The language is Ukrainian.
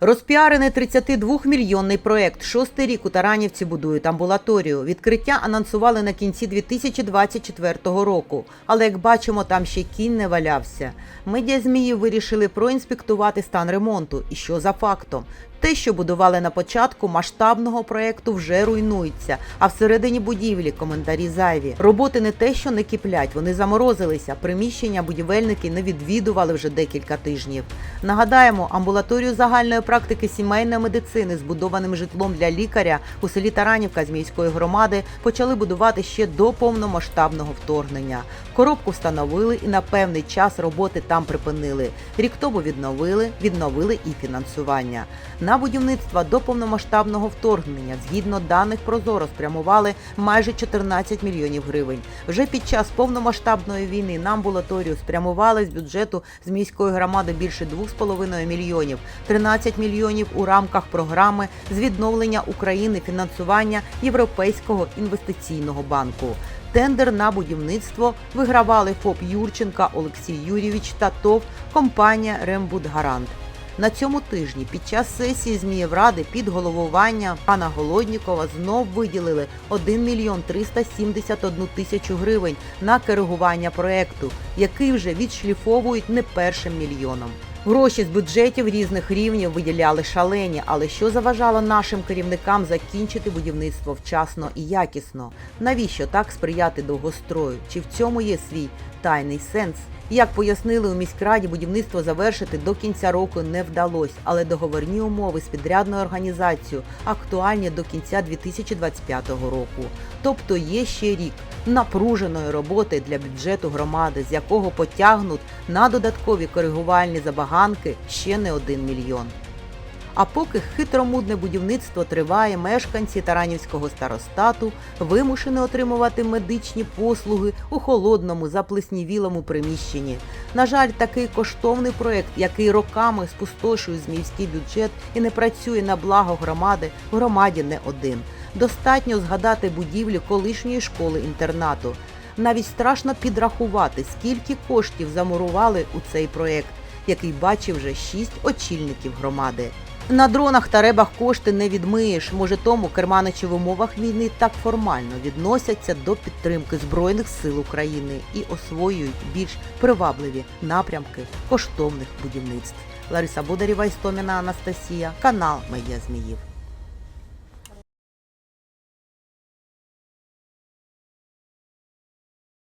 Розпіарений 32-мільйонний проект. Шостий рік у Таранівці будують амбулаторію. Відкриття анонсували на кінці 2024 року. Але як бачимо, там ще кінь не валявся. Медіа змії вирішили проінспектувати стан ремонту. І що за фактом? Те, що будували на початку масштабного проекту, вже руйнується. А всередині будівлі коментарі зайві. Роботи не те, що не киплять, вони заморозилися. Приміщення будівельники не відвідували вже декілька тижнів. Нагадаємо, амбулаторію загальної практики сімейної медицини, збудованим житлом для лікаря у селі Таранівка з міської громади, почали будувати ще до повномасштабного вторгнення. Коробку встановили і на певний час роботи там припинили. Рік тому відновили, відновили і фінансування. На будівництво до повномасштабного вторгнення, згідно даних Прозоро, спрямували майже 14 мільйонів гривень. Вже під час повномасштабної війни на амбулаторію спрямували з бюджету з міської громади більше 2,5 мільйонів, 13 мільйонів у рамках програми з відновлення України фінансування Європейського інвестиційного банку. Тендер на будівництво вигравали ФОП Юрченка Олексій Юрійович та ТОВ компанія Рембудгарант. На цьому тижні під час сесії Змієвради під головування пана Голоднікова знов виділили 1 мільйон 371 тисячу гривень на коригування проекту, який вже відшліфовують не першим мільйоном. Гроші з бюджетів різних рівнів виділяли шалені, але що заважало нашим керівникам закінчити будівництво вчасно і якісно? Навіщо так сприяти довгострою? Чи в цьому є свій тайний сенс? Як пояснили у міськраді, будівництво завершити до кінця року не вдалося, але договорні умови з підрядною організацією актуальні до кінця 2025 року. Тобто є ще рік напруженої роботи для бюджету громади, з якого потягнуть на додаткові коригувальні забаганки ще не один мільйон. А поки хитромудне будівництво триває, мешканці Таранівського старостату вимушені отримувати медичні послуги у холодному заплеснівілому приміщенні. На жаль, такий коштовний проект, який роками спустошує зміївський бюджет і не працює на благо громади, громаді не один. Достатньо згадати будівлі колишньої школи інтернату. Навіть страшно підрахувати, скільки коштів замурували у цей проект, який бачив вже шість очільників громади. На дронах та ребах кошти не відмиєш. Може, тому керманичі в умовах війни так формально відносяться до підтримки збройних сил України і освоюють більш привабливі напрямки коштовних будівництв. Лариса Бодарєва, Істоміна Анастасія, канал Медіа Зміїв.